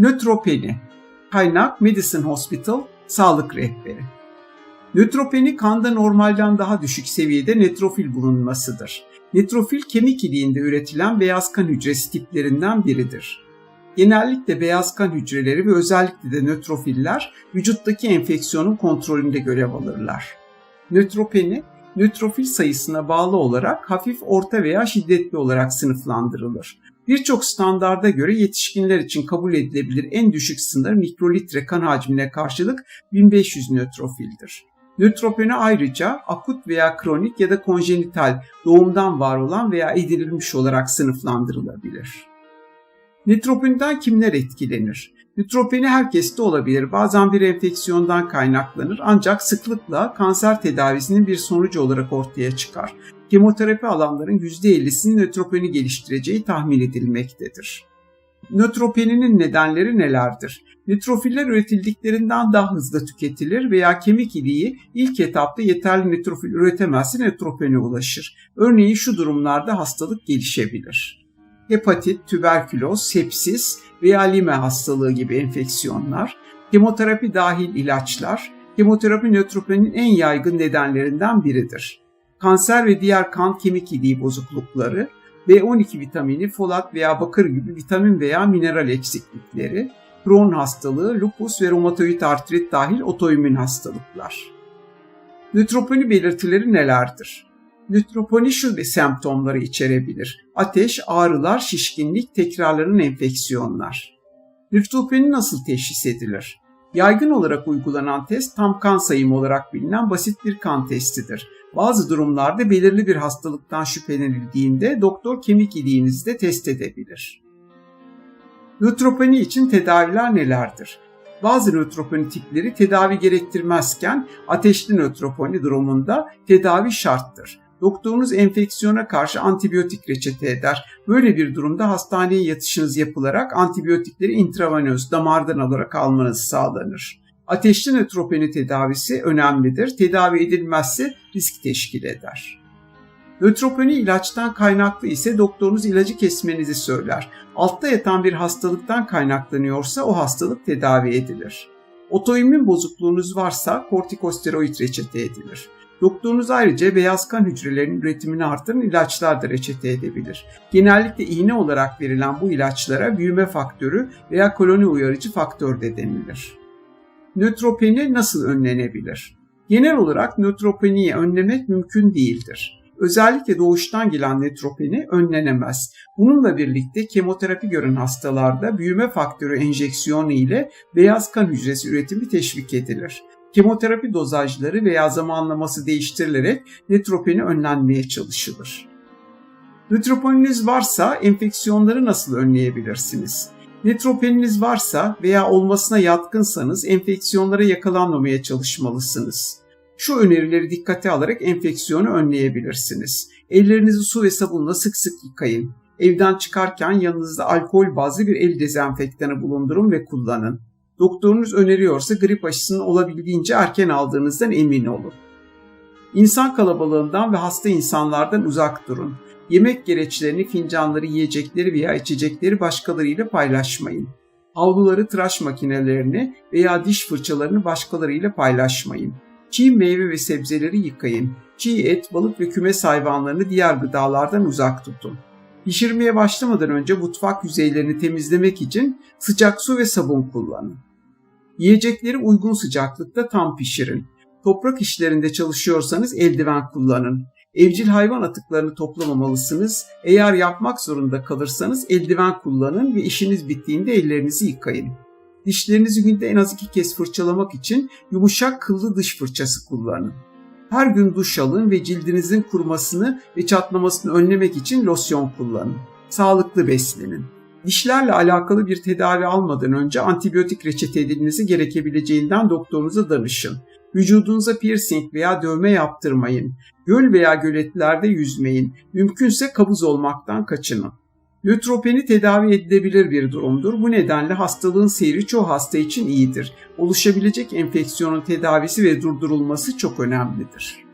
Nötropeni Kaynak Medicine Hospital Sağlık Rehberi Nötropeni kanda normalden daha düşük seviyede netrofil bulunmasıdır. Netrofil kemik iliğinde üretilen beyaz kan hücresi tiplerinden biridir. Genellikle beyaz kan hücreleri ve özellikle de nötrofiller vücuttaki enfeksiyonun kontrolünde görev alırlar. Nötropeni, nötrofil sayısına bağlı olarak hafif, orta veya şiddetli olarak sınıflandırılır. Birçok standarda göre yetişkinler için kabul edilebilir en düşük sınır mikrolitre kan hacmine karşılık 1500 nötrofildir. Nötropeni ayrıca akut veya kronik ya da konjenital doğumdan var olan veya edinilmiş olarak sınıflandırılabilir. Nötropeninden kimler etkilenir? Nötropeni herkeste olabilir. Bazen bir enfeksiyondan kaynaklanır ancak sıklıkla kanser tedavisinin bir sonucu olarak ortaya çıkar. Kemoterapi alanların %50'sinin nötropeni geliştireceği tahmin edilmektedir. Nötropeninin nedenleri nelerdir? Nötrofiller üretildiklerinden daha hızlı tüketilir veya kemik iliği ilk etapta yeterli nötrofil üretemezse nötropene ulaşır. Örneğin şu durumlarda hastalık gelişebilir. Hepatit, tüberküloz, sepsis veya lime hastalığı gibi enfeksiyonlar, kemoterapi dahil ilaçlar, kemoterapi nötropenin en yaygın nedenlerinden biridir. Kanser ve diğer kan kemik iliği bozuklukları, B12 vitamini, folat veya bakır gibi vitamin veya mineral eksiklikleri, Crohn hastalığı, lupus ve romatoid artrit dahil otoimmün hastalıklar. Nötroponi belirtileri nelerdir? Nötroponi şu semptomları içerebilir. Ateş, ağrılar, şişkinlik, tekrarlanan enfeksiyonlar. Nötroponi nasıl teşhis edilir? Yaygın olarak uygulanan test tam kan sayımı olarak bilinen basit bir kan testidir. Bazı durumlarda belirli bir hastalıktan şüphelenildiğinde doktor kemik iliğinizi de test edebilir. Nötropeni için tedaviler nelerdir? Bazı nötropeni tipleri tedavi gerektirmezken ateşli nötropeni durumunda tedavi şarttır. Doktorunuz enfeksiyona karşı antibiyotik reçete eder. Böyle bir durumda hastaneye yatışınız yapılarak antibiyotikleri intravenöz damardan alarak almanız sağlanır. Ateşli nötropeni tedavisi önemlidir. Tedavi edilmezse risk teşkil eder. Nötropeni ilaçtan kaynaklı ise doktorunuz ilacı kesmenizi söyler. Altta yatan bir hastalıktan kaynaklanıyorsa o hastalık tedavi edilir. Otoimmün bozukluğunuz varsa kortikosteroid reçete edilir. Doktorunuz ayrıca beyaz kan hücrelerinin üretimini artıran ilaçlar da reçete edebilir. Genellikle iğne olarak verilen bu ilaçlara büyüme faktörü veya koloni uyarıcı faktör de denilir. Nötropeni nasıl önlenebilir? Genel olarak nötropeniyi önlemek mümkün değildir. Özellikle doğuştan gelen nötropeni önlenemez. Bununla birlikte kemoterapi gören hastalarda büyüme faktörü enjeksiyonu ile beyaz kan hücresi üretimi teşvik edilir. Kemoterapi dozajları veya zamanlaması değiştirilerek nötropeni önlenmeye çalışılır. Nötropeniniz varsa enfeksiyonları nasıl önleyebilirsiniz? Nötropeniniz varsa veya olmasına yatkınsanız enfeksiyonlara yakalanmamaya çalışmalısınız. Şu önerileri dikkate alarak enfeksiyonu önleyebilirsiniz. Ellerinizi su ve sabunla sık sık yıkayın. Evden çıkarken yanınızda alkol bazlı bir el dezenfektanı bulundurun ve kullanın. Doktorunuz öneriyorsa grip aşısını olabildiğince erken aldığınızdan emin olun. İnsan kalabalığından ve hasta insanlardan uzak durun. Yemek gereçlerini, fincanları, yiyecekleri veya içecekleri başkalarıyla paylaşmayın. Havluları, tıraş makinelerini veya diş fırçalarını başkalarıyla paylaşmayın. Çiğ meyve ve sebzeleri yıkayın. Çiğ et, balık ve kümes hayvanlarını diğer gıdalardan uzak tutun. Pişirmeye başlamadan önce mutfak yüzeylerini temizlemek için sıcak su ve sabun kullanın. Yiyecekleri uygun sıcaklıkta tam pişirin. Toprak işlerinde çalışıyorsanız eldiven kullanın. Evcil hayvan atıklarını toplamamalısınız. Eğer yapmak zorunda kalırsanız eldiven kullanın ve işiniz bittiğinde ellerinizi yıkayın. Dişlerinizi günde en az iki kez fırçalamak için yumuşak kıllı dış fırçası kullanın. Her gün duş alın ve cildinizin kurumasını ve çatlamasını önlemek için losyon kullanın. Sağlıklı beslenin. Dişlerle alakalı bir tedavi almadan önce antibiyotik reçete edilmesi gerekebileceğinden doktorunuza danışın. Vücudunuza piercing veya dövme yaptırmayın. Göl veya göletlerde yüzmeyin. Mümkünse kabuz olmaktan kaçının. Nötropeni tedavi edilebilir bir durumdur. Bu nedenle hastalığın seyri çoğu hasta için iyidir. Oluşabilecek enfeksiyonun tedavisi ve durdurulması çok önemlidir.